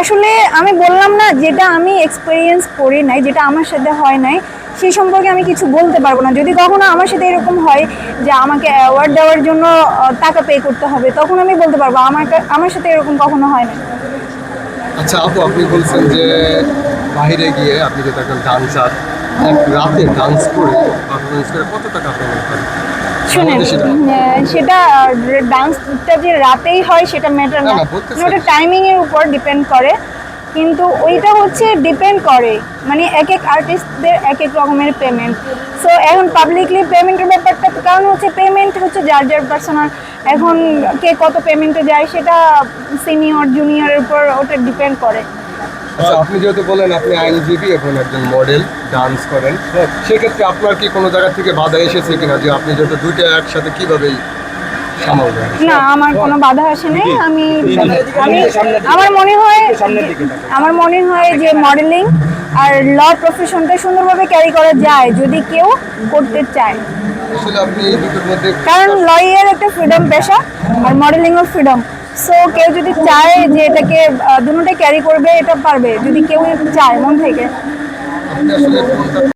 আসলে আমি বললাম না যেটা আমি এক্সপিরিয়েন্স করি নাই, যেটা আমার সাথে হয় নাই, সেই সম্পর্কে আমি কিছু বলতে পারব না। যদি কখনো আমার সাথে এরকম হয় যে আমাকে অ্যাওয়ার্ড দেওয়ার জন্য টাকা পে করতে হবে, তখন আমি বলতে পারব, আমার আমার সাথে এরকম কখনো হয় না আচ্ছা আপু, আপনি বলছেন যে বাইরে গিয়ে আপনি যেটা একজন ডান্সার এক রাতে ডান্স করে পারফরমেন্স করে কত টাকা করেন শুনেন সেটা। ডান্সটা যে রাতেই হয় সেটা ম্যাটার না। ওটা টাইমিং এর উপর ডিপেন্ড করে। কিন্তু ওইটা হচ্ছে ডিপেন্ড করে। মানে এক এক আর্টিস্টদের এক এক রকমের পেমেন্ট সো এখন পাবলিকলি পেমেন্টের ব্যাপারটা কারণ হচ্ছে পেমেন্ট হচ্ছে যার যার পার্সোনাল এখন কে কত পেমেন্টে যায় সেটা সিনিয়র জুনিয়রের উপর ওটা ডিপেন্ড করে। আপনি যেহেতু বলেন আপনি আইনজীবী এবং একজন মডেল ডান্স করেন সেক্ষেত্রে আপনার কি কোনো জায়গা থেকে বাধা এসেছে কিনা যে আপনি যেহেতু দুইটা একসাথে কীভাবে না আমার কোনো বাধা আসে নাই। আমি আমি আমার মনে হয় আমার মনে হয় যে মডেলিং আর ল প্রফেশনটা সুন্দরভাবে ক্যারি করা যায় যদি কেউ করতে চায়। আসলে আপনি এই কারণ লয়ের একটা ফ্রিডম পেশা আর মডেলিংও ফ্রিডম সো কেউ যদি চায় যে এটাকে দুটোটাই ক্যারি করবে, এটা পারবে, যদি কেউ চায় মন থেকে।